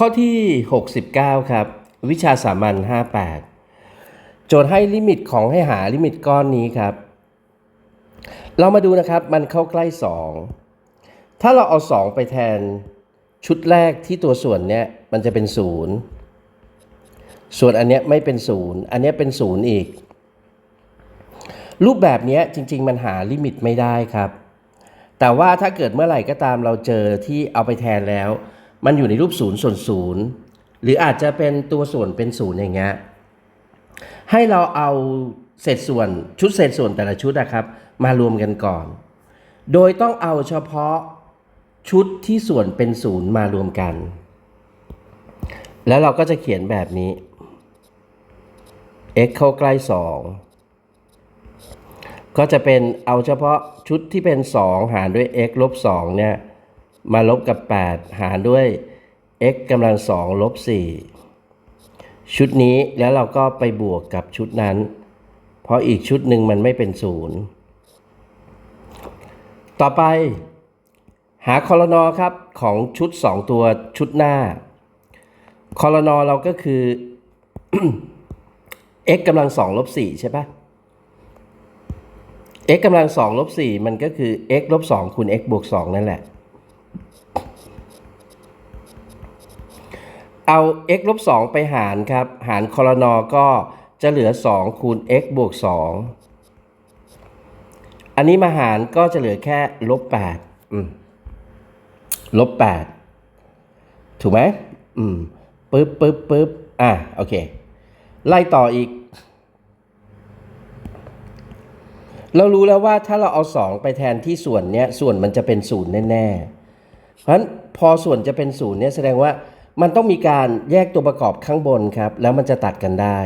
ข้อที่ 69 ครับ วิชาสามัญ58 โจทย์ให้ลิมิตของให้หาลิมิตก้อนนี้ครับ เรามาดูนะครับมันเข้าใกล้ 2 ถ้าเราเอา 2 ไปแทนชุดแรกที่ตัวส่วนเนี้ยมันจะเป็น 0 ส่วนอันเนี้ยไม่เป็น 0 อันเนี้ยเป็น 0 อีก รูปแบบเนี้ยจริง ๆ มันหาลิมิตไม่ได้ครับ แต่ว่าถ้าเกิดเมื่อไหร่ก็ตามเราเจอที่เอาไปแทนแล้ว มันอยู่ในรูปศูนย์ส่วนศูนย์หรืออาจจะเป็นตัวส่วนเป็นศูนย์อย่างเงี้ยให้เราเอาเศษส่วนชุดเศษส่วนแต่ละชุดนะครับ มารวมกันก่อน โดยต้องเอาเฉพาะชุดที่ส่วนเป็นศูนย์มารวมกัน แล้วเราก็จะเขียนแบบนี้ x เข้าใกล้ 2 ก็จะเป็นเอาเฉพาะชุดที่เป็น 2 หารด้วย x ลบ2เนี่ย มาลบกับ 8 หารด้วย x กำลัง2ลบ4ชุดนี้แล้วเราก็ไปบวกกับชุดนั้น เพราะอีกชุดหนึ่งมันไม่เป็นศูนย์ต่อไป หาคอลนอครับของชุด 2 ตัวชุดหน้าคอลนอเราก็คือ x กำลัง2ลบ4ใช่ปะ x กำลัง2ลบ4มันก็คือ x ลบ2คูณ x บวก2นั่นแหละ เอา x ลบ2ไปหารครับ หารคอลนอก็จะเหลือ 2 คูณ x บวก 2 อันนี้มาหารก็จะเหลือแค่ลบ8อืมลบ8ถูกไหมอืมปึ๊บปึ๊บปึ๊บอะ โอเค ไล่ต่ออีก เรารู้แล้วว่าถ้าเราเอา 2 ไปแทนที่ส่วนเนี้ย ส่วนมันจะเป็นศูนย์แน่ ๆ เพราะฉะนั้นพอส่วนจะเป็นศูนย์เนี่ยแสดงว่า มันต้องมีการแยกตัวประกอบข้างบนครับ แล้วมันจะตัดกันได้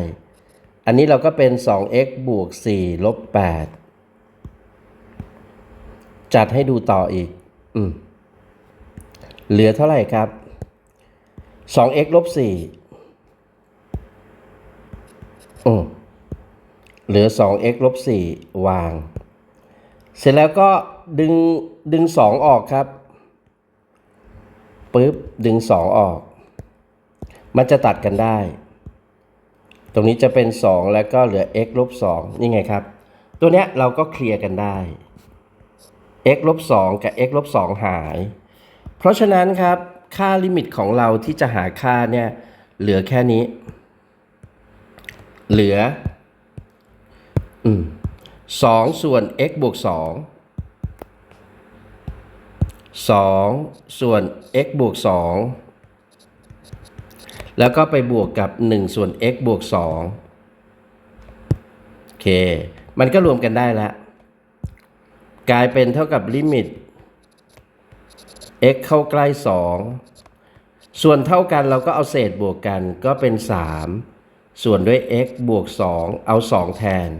อันนี้เราก็เป็น 2x บวก4ลบ8จัดให้ดูต่ออีก อืม เหลือเท่าไหร่ครับ 2x ลบ4อืมเหลือ 2x ลบ4วาง เสร็จแล้วก็ดึงดึง 2 ออกครับปึ๊บดึง 2 ออก มันจะตัดกันได้ ตรงนี้จะเป็น 2 แล้วก็เหลือ x ลบ2นี่ไงครับ ตัวเนี้ยเราก็เคลียร์กันได้ x ลบ2กับ x ลบ2หาย เพราะฉะนั้นครับ ค่าลิมิตของเราที่จะหาค่าเนี่ย เหลือแค่นี้ เหลือ อืมสองส่วน x บวกสองสองส่วน x บวกสอง แล้วก็ไปบวกกับ 1 ส่วน x บวก2โอเค มันก็รวมกันได้แล้วกลายเป็นเท่ากับลิมิต x เข้าใกล้ 2 ส่วนเท่ากันเราก็เอาเศษบวกกันก็เป็น 3 ส่วนด้วย x บวก 2 เอา 2 แทน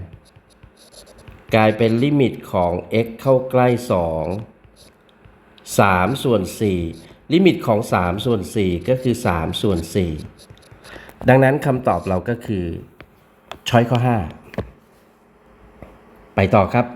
กลายเป็นลิมิตของ x เข้าใกล้ 2 3 ส่วน 4 ลิมิตของ 3 ส่วน 4 ก็คือ 3 ส่วน 4 ดังนั้นคำตอบเราก็คือช้อยข้อ 5 ไปต่อครับ